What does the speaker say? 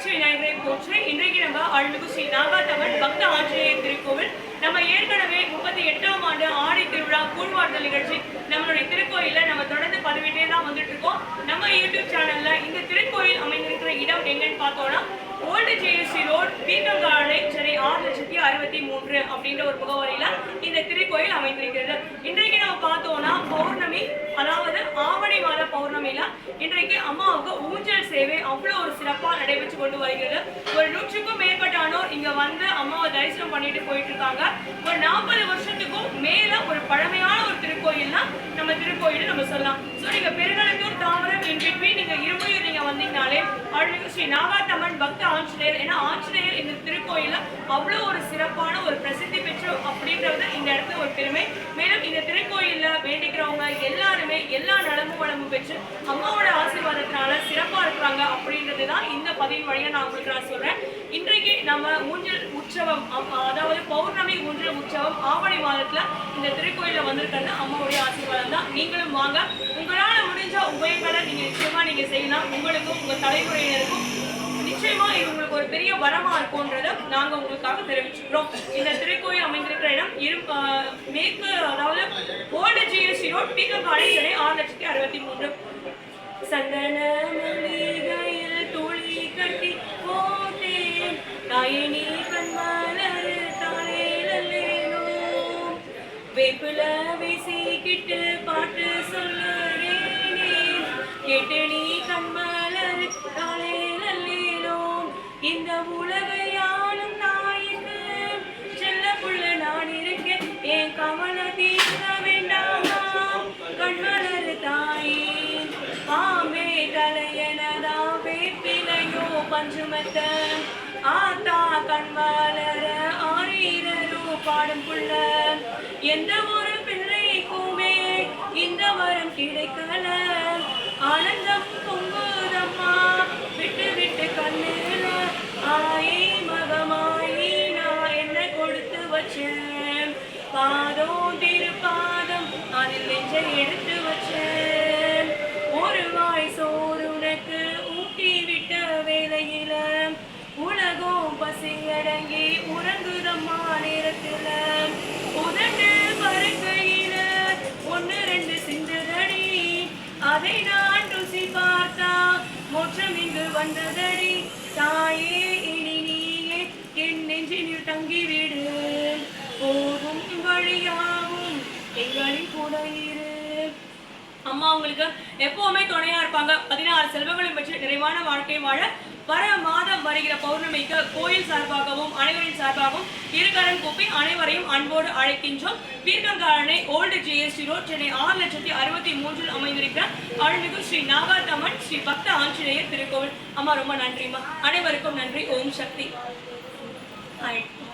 வெற்றி விநாயகரை போற்று இன்றைக்கு நம்ம அருள்மிகு ஸ்ரீ நாகாத்தம்மன் பக்த ஆஞ்சநேயர் திருக்கோவில். நம்ம ஏற்கனவே முப்பத்தி எட்டாம் ஆண்டு ஆடி திருவிழா கூழ்வார்த்தல் நிகழ்ச்சி நம்மளுடைய திருக்கோயில நம்ம தொடர்ந்து பதிவிட்டே தான் வந்துட்டு இருக்கோம் நம்ம யூடியூப் சேனல்ல இந்த திருக்கோயில் அமைந்திருக்கிற இடம் எங்கன்னு பார்த்தோம்னா ஓல்டு ஜேஎஸ்சி ரோட் தீர்த்தங்காலை சென்னை ஆறு லட்சத்தி அறுபத்தி மூன்று அப்படின்ற ஒரு முகவரியில இந்த திருக்கோயில் அமைந்திருக்கிறது. இன்றைக்கு நம்ம பார்த்தோம்னா பௌர்ணமி பௌர்ணமியில இன்றைக்கு அம்மாவுக்கு ஊஞ்சல் சேவை அவ்வளோ ஒரு சிறப்பா நடைபெற்று கொண்டு வருகிறது. ஒரு நூற்றுக்கும் மேற்பட்டானோர் இங்க வந்து அம்மாவை தரிசனம் பண்ணிட்டு போயிட்டு இருக்காங்க ஒரு நாற்பது வருஷத்துக்கும் மேல ஒரு பழமையான ஒரு திருக்கோயில்னா நம்ம திருக்கோயில் நம்ம சொல்லலாம். ஸோ நீங்க பெருநலத்தூர் தாமரம் இன்றைக்குமே நீங்க இருமுறையும் நீங்க வந்தீங்கனாலே அருள்மிகு ஸ்ரீ நாகாத்தம்மன் பக்த ஆஞ்சநேயர். ஏன்னா ஆஞ்சநேயர் இந்த திருக்கோயில அவ்வளோ ஒரு சிறப்பான ஒரு பிரசித்தி பெற்ற அப்படின்றது இந்த இடத்துல ஒரு பெருமை. மேலும் இந்த திருக்கோயில்ல வேண்டிக்கிறவங்க எல்லாருமே எல்லா நலமும் வளமும் பெற்று அம்மாவோட ஆசீர்வாதத்தினால சிறப்பா இருக்கிறாங்க அப்படின்றது தான் இந்த பதிவின் வழியாக நான் உங்களுக்கு நான் சொல்றேன். இன்றைக்கு நம்ம ஊஞ்சல் உற்சவம் அதாவது பௌர்ணமி ஊஞ்சல் உற்சவம் ஆவணி மாதத்துல இந்த திருக்கோயில வந்திருக்கிறது அம்மாவுடைய ஆசீர்வாதம் தான். நீங்களும் வாங்க. உங்களால முடிஞ்ச உபயங்களை நீங்க நிச்சயமா நீங்க செய்யலாம். உங்களுக்கும் உங்க தலைமுறையினருக்கும் நிச்சயமா இது உங்களுக்கு ஒரு பெரிய வரமா இருக்கும்ன்றதை நாங்க உங்களுக்காக தெரிவிச்சுக்கிறோம். இந்த திருக்கோயில் அமைந்திருக்கிற இடம் இரு மேற்கு அதாவது ஓல்டு ஜிஎஸ்டி ரோட் பீக்கங்காடி காலேஜ் ஆறு லட்சத்தி அறுபத்தி மூன்று சந்தன மல்லிகையில் துளி கட்டி போட்டேன். தாயினி கண்மலர் தானேலோ வேப்பில வீசிக்கிட்டு பாட்டு சொல்லுறேனே கேட்டு நீ கண்மலர் தானேலோ இந்த உலக வேப்பிலையோ ஆத்தா கண் வளர ஆயிரரோ பாடும் புள்ள. எந்த ஒரு பிள்ளைக்குமே இந்த வரம் கிடைக்கல. சிங்கடங்கி பசியடங்கி உறங்குதம்மா நேரத்துல உதட்டு பறக்கையில ஒன்று ரெண்டு சிந்துதடி. அதை நான் ருசி பார்த்தா மோட்சம் இங்கு வந்ததடி. தாயே இனி நீயே என் நெஞ்சினில் தங்கிவிடு. போகும் வழியாகும் எங்களின் கூட இரு. அம்மா உங்களுக்கு எப்பவுமே துணையா இருப்பாங்க. பதினாறு செல்வங்களையும் பெற்று நிறைவான வாழ்க்கை வாழ வர மாதம் வருகிற பௌர்ணமிக்கு கோயில் சார்பாகவும் அனைவரின் சார்பாகவும் இருக்கரன் கூப்பி அனைவரையும் அன்போடு அழைக்கின்றோம். பீர்க்கங்காலனை ஓல்டு ஜிஎஸ்டி ரோட் சென்னை ஆறு லட்சத்தி அறுபத்தி மூன்றில் அமைந்திருக்கிற அருள்மிகு ஸ்ரீ நாகாத்தம்மன் ஸ்ரீ பக்த ஆஞ்சநேயர் திருக்கோவில். அம்மா ரொம்ப நன்றிம்மா. அனைவருக்கும் நன்றி. ஓம் சக்தி. ஆயிட்டு